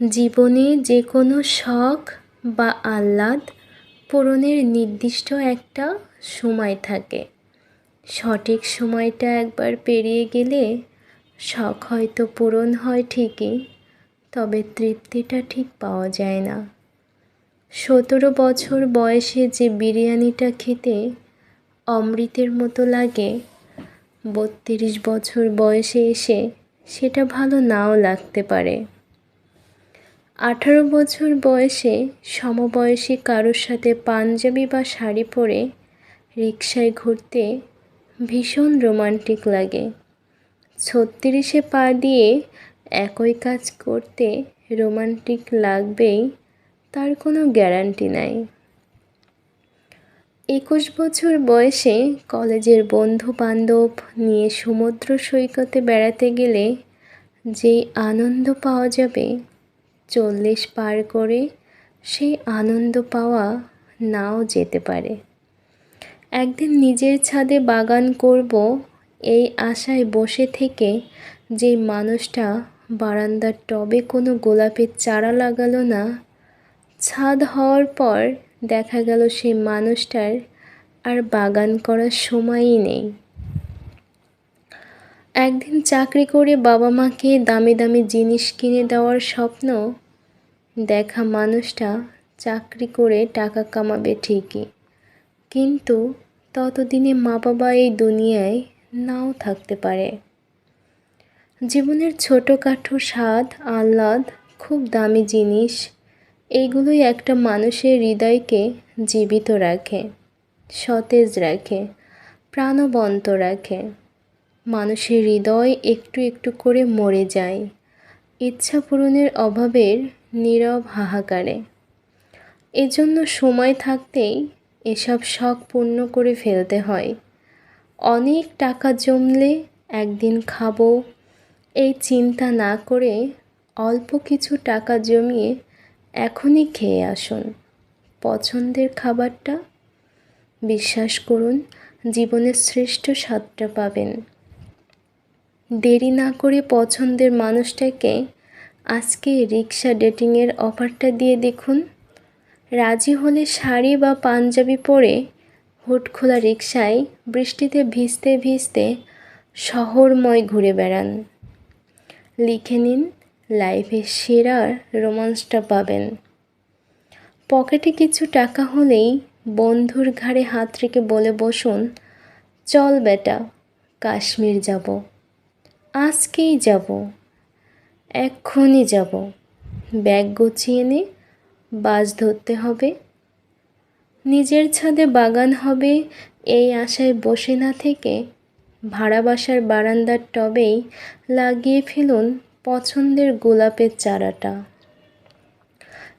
জীবনে যে কোনো শখ বা আহ্লাদ পূরণের নির্দিষ্ট একটা সময় থাকে। সঠিক সময়টা একবার পেরিয়ে গেলে শখ হয়তো পূরণ হয় ঠিকই, তবে তৃপ্তিটা ঠিক পাওয়া যায় না। সতেরো বছর বয়সে যে বিরিয়ানিটা খেতে অমৃতের মতো লাগে, বত্রিশ বছর বয়সে এসে সেটা ভালো নাও লাগতে পারে। আঠারো বছর বয়সে সমবয়সী কারোর সাথে পাঞ্জাবি বা শাড়ি পরে রিক্সায় ঘুরতে ভীষণ রোমান্টিক লাগে। ছত্রিশে পা দিয়ে একই কাজ করতে রোমান্টিক লাগবেই, তার কোনো গ্যারান্টি নাই। একুশ বছর বয়সে কলেজের বন্ধু বান্ধব নিয়ে সমুদ্র সৈকতে বেড়াতে গেলে যেই আনন্দ পাওয়া যাবে চল্লিশ পার করে সেই আনন্দ পাওয়া নাও যেতে পারে। একদিন নিজের ছাদে বাগান করব এই আশায় বসে থেকে যে মানুষটা বারান্দার টবে কোনো গোলাপের চারা লাগালো না, ছাদ হওয়ার পর দেখা গেল সেই মানুষটার আর বাগান করার সময়ই নেই। একদিন চাকরি করে বাবা মাকে দামি দামি জিনিস কিনে দেওয়ার স্বপ্ন, দেখা মানুষটা চাকরি করে টাকা কামাবে ঠিকই। কিন্তু ততদিনে মা বাবা এই দুনিয়ায় নাও থাকতে পারে। জীবনের ছোটোখাটো স্বাদ, আহ্লাদ, খুব দামি জিনিস এইগুলোই একটা মানুষের হৃদয়কে জীবিত রাখে, সতেজ রাখে, প্রাণবন্ত রাখে। মানুষের হৃদয় একটু একটু করে মরে যায়। ইচ্ছা পূরণের অভাবের নীরব হাহাকারে। এজন্য সময় থাকতেই এসব শখ পূর্ণ করে ফেলতে হয়। অনেক টাকা জমলে একদিন খাব। এই চিন্তা না করে অল্প কিছু টাকা জমিয়ে এখনই খেয়ে আসুন। পছন্দের খাবারটা, বিশ্বাস করুন, জীবনের শ্রেষ্ঠ স্বাদটা পাবেন। দেরি না করে পছন্দের মানুষটাকে আজকে রিক্সা ডেটিংয়ের অফারটা দিয়ে দেখুন। রাজি হলে শাড়ি বা পাঞ্জাবি পরে হুট খোলা রিক্সায় বৃষ্টিতে ভিজতে ভিজতে শহরময় ঘুরে বেড়ান। লিখে নিন লাইফে সেরা রোমান্সটা পাবেন। পকেটে কিছু টাকা হলেই বন্ধুর ঘাড়ে হাত রেখে বলে বসুন, চল বেটা, কাশ্মীর যাব। আজকেই যাব। এক্ষুনি যাব। ব্যাগ গুছিয়ে নে, বাস ধরতে হবে। নিজের ছাদে বাগান হবে, এই আশায় বসে না থেকে ভাড়া বাসার বারান্দার টবেই লাগিয়ে ফেলুন পছন্দের গোলাপের চারাটা।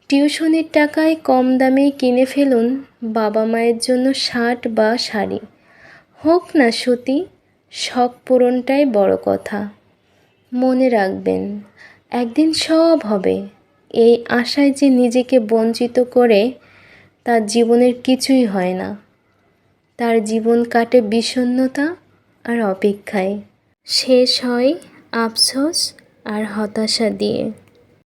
টিউশনির টাকায় কম দামে কিনে ফেলুন বাবা মায়ের জন্য শার্ট বা শাড়ি। হোক না সতী শখ পূরণটাই বড় কথা। মনে রাখবেন, একদিন সব হবে। এই আশায় যে নিজেকে বঞ্চিত করে তার জীবনের কিছুই হয় না। তার জীবন কাটে বিষণ্নতা আর অপেক্ষায়। শেষ হয় আফসোস আর হতাশা দিয়ে।